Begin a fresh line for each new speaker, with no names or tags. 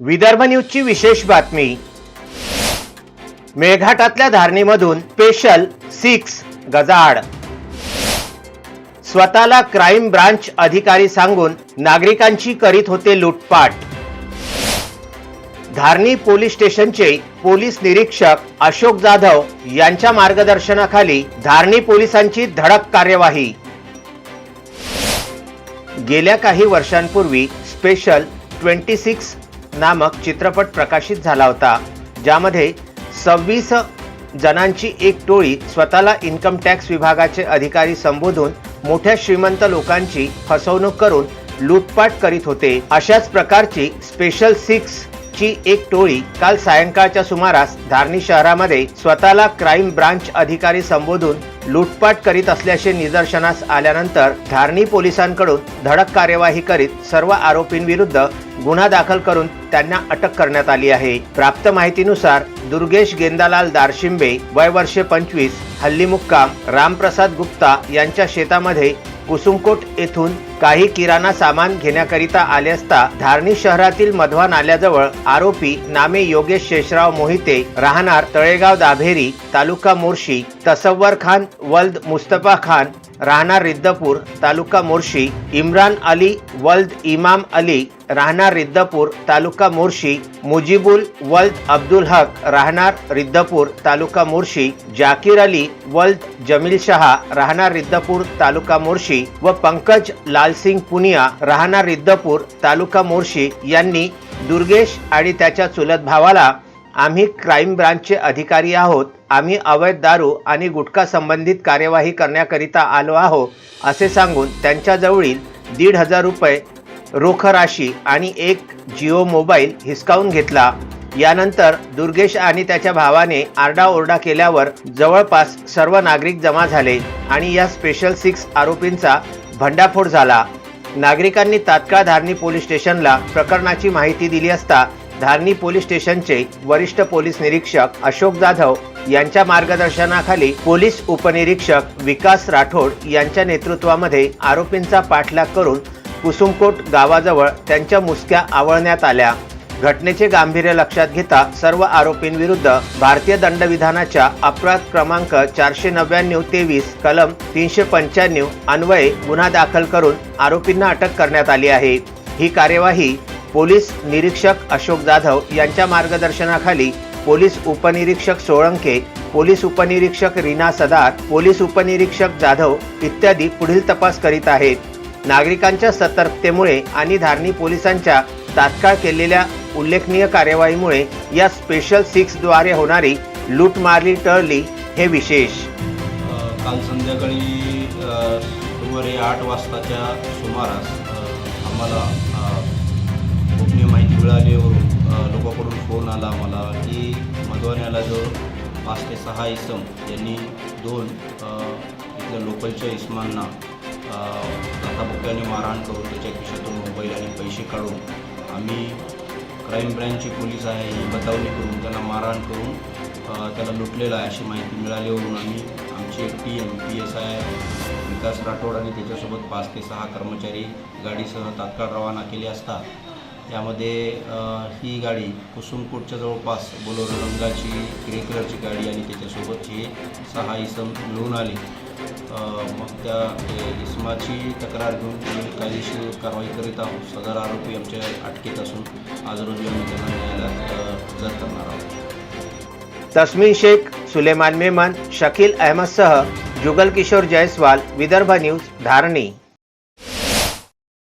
विदर्भ न्यूजची विशेष बातमी. मेळघाटातल्या धारणीमधून स्पेशल सिक्स गजाआड. स्वतःला क्राईम ब्रांच अधिकारी सांगून नागरिकांची करीत होते लूटपाट. धारणी पोलीस स्टेशनचे पोलीस निरीक्षक अशोक जाधव यांच्या मार्गदर्शनाखाली धारणी पोलिसांची धडक कार्यवाही. गेल्या काही वर्षांपूर्वी स्पेशल ट्वेंटी सिक्स नामक चित्रपट प्रकाशित झाला होता ज्यामध्ये सव्वीस जणांची एक टोळी स्वतःला इन्कम टॅक्स विभागाचे अधिकारी संबोधून मोठ्या श्रीमंत लोकांची फसवणूक करून लूटपाट करीत होते. अशाच प्रकारची स्पेशल सिक्स ची एक टोळी काल सायंकाळच्या सुमारास धारणी शहरामध्ये स्वतःला क्राईम ब्रांच अधिकारी संबोधून लूटपाट करीत असल्याचे निदर्शनास आल्यानंतर धारणी पोलिसांकडून धडक कार्यवाही करीत सर्व आरोपींविरुद्ध गुन्हा दाखल करून त्यांना अटक करण्यात आली आहे. प्राप्त माहितीनुसार दुर्गेश गेंदालाल दारशिंबे वय वर्षे पंचवीस हल्ली मुक्काम रामप्रसाद गुप्ता यांच्या शेतामध्ये कुसुमकोट येथून काही किराणा सामान घेण्याकरिता आले असता धारणी शहरातील मधवा नाल्याजवळ आरोपी नामे योगेश शेषराव मोहिते राहणार तळेगाव दाभेरी तालुका मोर्शी तसव्वर खान वल्द मुस्तफा खान राहणार रिद्दपूर तालुका मोर्शी इम्रान अली वल्द इमाम अली राहणार रिद्दपूर तालुका मोर्शी मुजिबुल वल्द अब्दुल हक राहणार रिद्दपूर तालुका मोर्शी जाकीर अली वल्द जमील शहा राहणार रिद्दपूर तालुका मोर्शी व पंकज लालसिंग पुनिया राहणार रिद्दपूर तालुका मोर्शी यांनी दुर्गेश आणि त्याच्या चुलत भावाला आम्ही क्राईम ब्रांचचे अधिकारी आहोत. आम्ही अवैध दारू आणि गुटखा संबंधित कार्यवाही करण्याकरिता आलो आहो असे सांगून त्यांच्याजवळील दीड हजार रुपये रोख राशी आणि एक जिओ मोबाईल हिसकावून घेतला. यानंतर दुर्गेश आणि त्याच्या भावाने आरडाओरडा केल्यावर जवळपास सर्व नागरिक जमा झाले आणि या स्पेशल सिक्स आरोपींचा भंडाफोड झाला. नागरिकांनी तात्काळ धारणी पोलीस स्टेशनला प्रकरणाची माहिती दिली असता धारणी पोलीस स्टेशनचे वरिष्ठ पोलीस निरीक्षक अशोक जाधव यांच्या मार्गदर्शनाखाली पोलीस उपनिरीक्षक विकास राठोड यांच्या नेतृत्वामध्ये आरोपींचा पाठलाग करून कुसुमकोट गावाजवळ त्यांच्या मुसक्या आवळण्यात आल्या. घटनेचे गांभीर्य लक्षात घेता सर्व आरोपींविरुद्ध भारतीय दंडविधानाच्या अपराध क्रमांक चारशे नव्याण्णव तेवीस कलम तीनशे पंच्याण्णव अन्वये गुन्हा दाखल करून आरोपींना अटक करण्यात आली आहे. ही कार्यवाही पोलीस निरीक्षक अशोक जाधव यांच्या मार्गदर्शनाखाली पोलीस उपनिरीक्षक सोळंके पोलीस उपनिरीक्षक रीना सदार पोलीस उपनिरीक्षक जाधव इत्यादी पुढील तपास करीत आहेत. नागरिकांच्या सतर्कतेमुळे आणि धारणी पोलिसांच्या तात्काळ केलेल्या उल्लेखनीय कार्यवाहीमुळे या स्पेशल सिक्सद्वारे होणारी लूटमारली टळली हे विशेष.
काल संध्याकाळी सुमारे आठ वाजताच्या सुमारास आम्हाला हो. अ, लोकांकडून फोन आला आम्हाला की मधवाण्याला जो पाच ते सहा इसम यांनी दोन इथल्या लोकलच्या इसमांना अ, मारहाण करून त्याच्या खिशातून मोबाईल आणि पैसे काढून आम्ही क्राईम ब्रँचची पोलीस आहे ही बतावणी करून त्यांना मारहाण करून त्याला लुटलेलं आहे अशी माहिती मिळाल्यावरून हो आम्ही आमची एक team P S I Vikas Rathod आणि त्याच्यासोबत पाच ते सहा कर्मचारी गाडीसह तात्काळ रवाना केले असता यामध्ये ही गाडी कुसुमकोटच्या जवळपास बोलोरो रंगाची ग्रे कलरची गाडी आणि त्याच्यासोबत हे सहा इसम मिळून आले. मग त्या इसमाची तक्रार घेऊन कायदेशीर कारवाई करीत आहोत सदर आरोपी आमच्या अटकेत असून आज रोजी आम्ही त्यांना न्यायालयात हजर करणार आहोत.
तस्मीन शेख सुलेमान मेमन शकील अहमदसह जुगल किशोर जयस्वाल विदर्भ न्यूज धारणी.